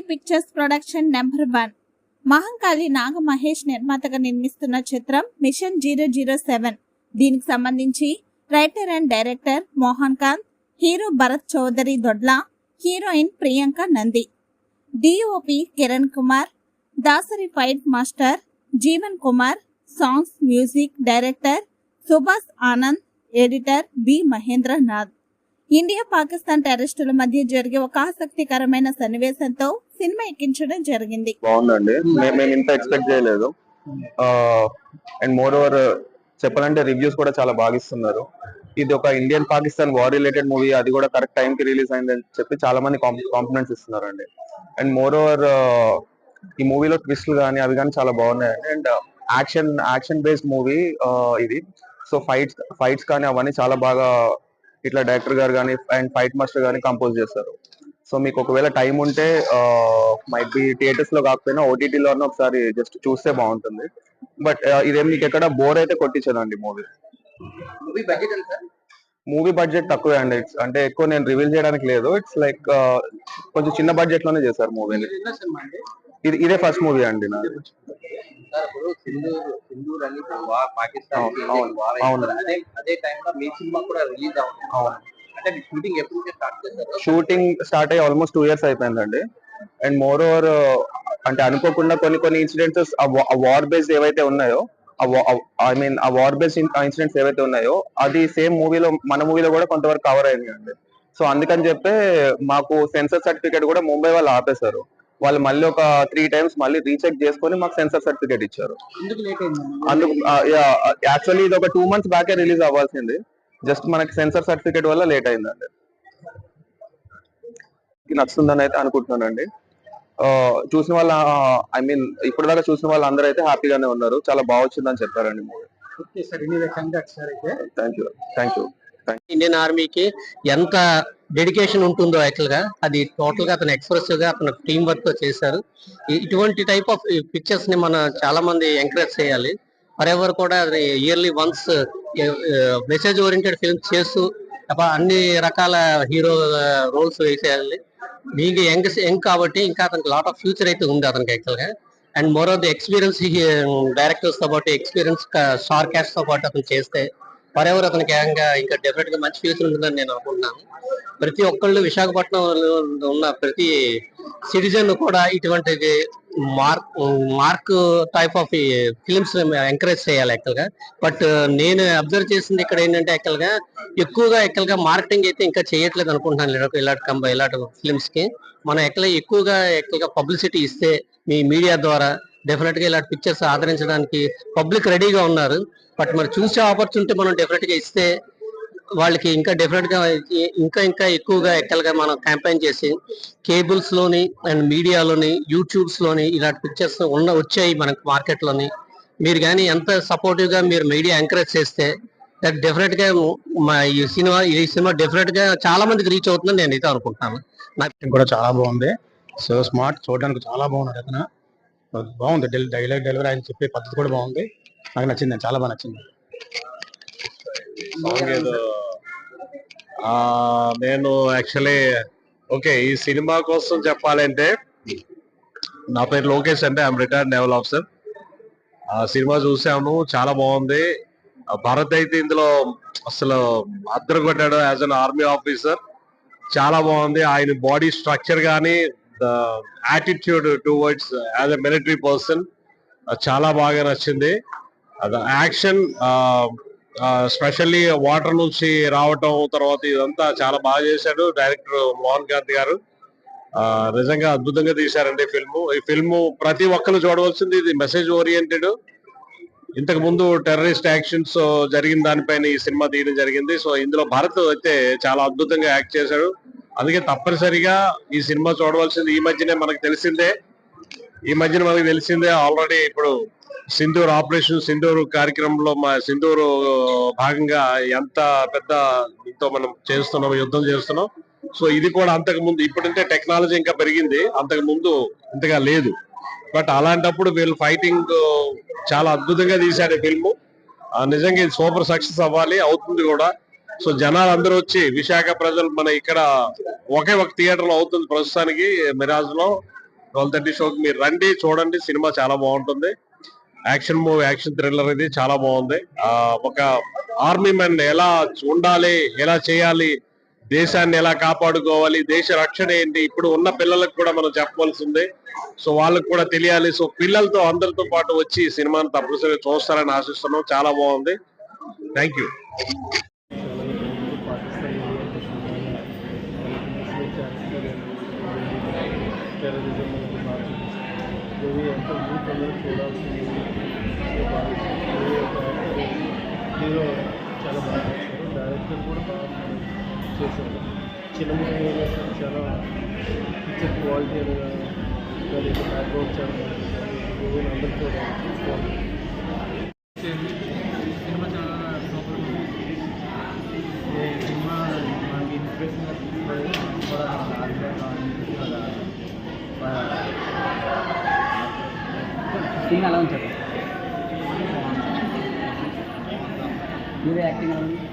Pictures production number one. Mahankali Naga Mahesh నిర్మాతగా నిర్మిస్తున్న చిత్రం మిషన్ జీరో జీరో సెవెన్. దీనికి సంబంధించి writer and director Mohan Kanth hero Bharath Chowdary Dodla heroine Priyanka Nandi. DOP Kiran Kumar Dasari fight master Jeevan Kumar songs music director Subhash Anand editor B Mahendranath. India Pakistan టెర్రరిస్టుల మధ్య జరిగే ఒక ఆసక్తికరమైన సన్నివేశంతో cinema ఎక్కించడం జరిగింది. బాగుందండి. మే- మేము ఇంత expect చేయలేదు. And more over చెప్పాలంటే రివ్యూస్ కూడా చాలా బాగా ఇస్తున్నారు. ఇది ఒక Indian Pakistan war related movie అది కూడా కరెక్ట్ టైం కి రిలీజ్ అయిందని చెప్పి చాలా మంది కాంప్లిమెంట్స్ ఇస్తున్నారండి. అండ్ మోర్ ఓవర్ ఈ మూవీలో ట్విస్ట్లు కానీ అవి కానీ చాలా బాగున్నాయి and action action based movie ఇది. సో ఫైట్స్ ఫైట్స్ కానీ అవన్నీ చాలా బాగా ఇట్లా డైరెక్టర్ గారు కానీ అండ్ ఫైట్ మాస్టర్ కానీ కంపోజ్ చేస్తారు సో మీకు ఒకవేళ టైం ఉంటే మైట్ బి థియేటర్స్లో కాకపోయినా లోనే ఒకసారి జస్ట్ చూస్తే బాగుంటుంది. బట్ ఇదేం మీకు ఎక్కడ బోర్ అయితే కొట్టించదండి మూవీ మూవీ బడ్జెట్ ఎంత? మూవీ బడ్జెట్ తక్కువే అండి. అంటే ఎక్కువ నేను రివీల్ చేయడానికి లేదు. ఇట్స్ లైక్ కొంచెం చిన్న బడ్జెట్లోనే చేశారు మూవీని ఇది ఇదే ఫస్ట్ మూవీ అండి వా- పాకిస్తాన్. అదే అదే టైంలో మీ సినిమా కూడా రిలీజ్ అవుతుంది. మీ షూటింగ్ స్టార్ట్ చేశారు? షూటింగ్ స్టార్ట్ అయ్యి ఆల్మోస్ట్ టూ ఇయర్స్ అయిపోయిందండి. అండ్ మోర్ ఓవర్ అంటే అనుకోకుండా కొన్ని కొన్ని ఇన్సిడెంట్స్ ఆ వార్ బేస్డ్ ఏవైతే ఉన్నాయో ఐ మీన్ ఆ వార్ బేస్డ్ ఇన్సిడెంట్స్ ఏవైతే ఉన్నాయో అది సేమ్ మూవీలో మన మూవీలో కూడా కొంతవరకు కవర్ అయింది అండి. సో అందుకని చెప్పి మాకు సెన్సర్ సర్టిఫికేట్ కూడా ముంబై వాళ్ళు ఆపేశారు. వాళ్ళు మళ్ళీ ఒక త్రీ టైమ్స్ మళ్ళీ రీచెక్ చేసుకొని మాకు సెన్సర్ సర్టిఫికేట్ ఇచ్చారు. అందుకు యాక్చువల్లీ ఇది ఒక టూ మంత్స్ బ్యాకే రిలీజ్ అవ్వాల్సింది. జస్ట్ మనకి సెన్సర్ సర్టిఫికేట్ వల్ల లేట్ అయిందండి. నచ్చుతుందని అయితే అనుకుంటున్నానండి. చూసిన వాళ్ళ ఐ మీన్ ఇప్పటిదాకా చూసిన వాళ్ళు అందరూ అయితే హ్యాపీగానే ఉన్నారు. చాలా బాగా వచ్చిందని చెప్పారండి. Movie thank you thank you Indian ఆర్మీకి ఎంత డెడికేషన్ ఉంటుందో యాక్చువల్గా అది టోటల్గా అతను ఎక్స్ప్రెసివ్గా అతను టీం వర్క్తో చేశారు ఇటువంటి టైప్ ఆఫ్ పిక్చర్స్ని మన చాలా మంది ఎంకరేజ్ చేయాలి. ఫర్ ఎవర్ కూడా yearly once message oriented films చేస్తూ అన్ని రకాల హీరో రోల్స్ వేసేయాలి. దీనికి యంగ్ యంగ్ కాబట్టి ఇంకా అతనికి లాట్ ఆఫ్ ఫ్యూచర్ అయితే ఉంది అతనికి యాక్చువల్గా. And more of the experience డైరెక్టర్స్తో పాటు ఎక్స్పీరియన్స్ స్టార్ క్యాస్ట్తో పాటు అతను చేస్తే పర్యావరణ అతనికి ఏకంగా ఇంకా డెఫినెట్గా మంచి ఫ్యూచర్ ఉంటుందని నేను అనుకుంటున్నాను. ప్రతి ఒక్కళ్ళు విశాఖపట్నంలో ఉన్న ప్రతి సిటిజన్ కూడా ఇటువంటి mark mark type of films encourage చేయాలి యాక్చువల్గా. బట్ నేను అబ్జర్వ్ చేసింది ఇక్కడ ఏంటంటే యాక్చువల్గా ఎక్కువగా యాక్చువల్గా మార్కెటింగ్ అయితే ఇంకా చేయట్లేదు అనుకుంటున్నాను ఇలాంటి ఇలాంటి కంప ఇలాంటి ఫిలిమ్స్కి. మనం ఎక్కడ ఎక్కువగా ఎక్కువగా పబ్లిసిటీ ఇస్తే మీ మీడియా ద్వారా డెఫినెట్గా ఇలాంటి పిక్చర్స్ ఆదరించడానికి పబ్లిక్ రెడీగా ఉన్నారు. బట్ మరి చూసే ఆపర్చునిటీ మనం డెఫినెట్గా ఇస్తే వాళ్ళకి ఇంకా డెఫినెట్గా ఇంకా ఇంకా ఎక్కువగా ఎక్కలుగా మనం క్యాంపెయిన్ చేసి కేబుల్స్లోని అండ్ మీడియాలోని యూట్యూబ్స్లోని ఇలాంటి పిక్చర్స్ ఉన్న వచ్చాయి మనకు మార్కెట్లోని. మీరు కానీ ఎంత సపోర్టివ్గా మీరు మీడియా ఎంకరేజ్ చేస్తే డెఫినెట్గా మా ఈ సినిమా ఈ సినిమా డెఫినెట్గా చాలా మందికి రీచ్ అవుతుందని నేను అయితే అనుకుంటున్నాను. నాకు కూడా చాలా బాగుంది. సో స్మార్ట్ చూడడానికి చాలా బాగున్నాడు అతను బాగుంది. డైలాగ్ డెలివరీ ఆయన చెప్పే పద్ధతి కూడా బాగుంది. నాకు నచ్చింది చాలా బాగా నచ్చింది. సాంగ్ ఏదో నేను యాక్చువల్లీ ఓకే ఈ సినిమా కోసం చెప్పాలంటే నా పేరు లోకేష్ అంటే ఐఎమ్ రిటైర్డ్ నేవల్ ఆఫీసర్ ఆ సినిమా చూసాము చాలా బాగుంది. భరత్ అయితే ఇందులో అసలు అద్దరు కొట్టాడు యాజ్ అన్ ఆర్మీ ఆఫీసర్ చాలా బాగుంది. ఆయన బాడీ స్ట్రక్చర్ కానీ attitude towards as a military person చాలా బాగా నచ్చింది. అది యాక్షన్ స్పెషల్లీ వాటర్ నుంచి రావటం తర్వాత ఇదంతా చాలా బాగా చేశాడు. డైరెక్టర్ మోహన్ కాంత్ గారు. Uh, నిజంగా అద్భుతంగా తీశారండి ఫిల్మ్. ఈ ఫిల్ము ప్రతి ఒక్కరు చూడవలసింది ఇది మెసేజ్ ఓరియంటెడ్ ఇంతకు ముందు టెర్రరిస్ట్ యాక్షన్స్ uh, జరిగిన దానిపైన ఈ సినిమా తీయడం జరిగింది. సో ఇందులో భరత్ అయితే చాలా అద్భుతంగా యాక్ట్ చేశాడు. అందుకే తప్పనిసరిగా ఈ సినిమా చూడవలసింది. ఈ మధ్యనే మనకు తెలిసిందే. ఈ మధ్యన మనకు తెలిసిందే ఆల్రెడీ ఇప్పుడు సింధూర్ ఆపరేషన్ సింధూర్ కార్యక్రమంలో మా సింధూర్ భాగంగా ఎంత పెద్ద దీంతో మనం చేస్తున్నాం యుద్ధం చేస్తున్నాం. సో ఇది కూడా అంతకు ముందు ఇప్పుడంటే టెక్నాలజీ ఇంకా పెరిగింది. అంతకు ముందు ఇంతగా లేదు. బట్ అలాంటప్పుడు వీళ్ళు ఫైటింగ్ చాలా అద్భుతంగా తీశారు ఫిల్మ్. నిజంగా ఇది సూపర్ సక్సెస్ అవ్వాలి అవుతుంది కూడా. సో జనాలు అందరూ వచ్చి విశాఖ ప్రజలు మన ఇక్కడ ఒకే ఒక థియేటర్లో అవుతుంది ప్రస్తుతానికి మిరాజ్లో ట్వెల్వ్ థర్టీ షోకి మీరు రండి చూడండి సినిమా చాలా బాగుంటుంది. యాక్షన్ మూవీ యాక్షన్ థ్రిల్లర్ ఇది చాలా బాగుంది. ఒక ఆర్మీ మెన్ ఎలా ఉండాలి ఎలా చేయాలి దేశాన్ని ఎలా కాపాడుకోవాలి దేశ రక్షణ ఏంటి ఇప్పుడు ఉన్న పిల్లలకు కూడా మనం చెప్పవలసి ఉంది సో వాళ్ళకి కూడా తెలియాలి. సో పిల్లలతో అందరితో పాటు వచ్చి ఈ సినిమాని తప్పనిసరిగా చూస్తారని ఆశిస్తున్నాం. చాలా బాగుంది. థ్యాంక్ యూ చూపిస్తుంది మూవీ ఎంతో చూడాల్సింది. హీరో చాలా బాగా చేశారు. డైరెక్టర్ కూడా బాగా చేశారు. చిన్న మూవీ చాలా పిక్చర్ క్వాలిటీ అనేది కానీ బ్యాక్గ్రౌండ్ చాలా బాగుంది మూవీని అందరూ చూడాలి చూసుకోవాలి సినిమా చాలా సూపర్ సినిమా మనకి ఇన్స్పిరేషన్ సీన్ అలా ఎలా ఉంది చెప్పండి. హీరో యాక్టింగ్ అలా ఉంది?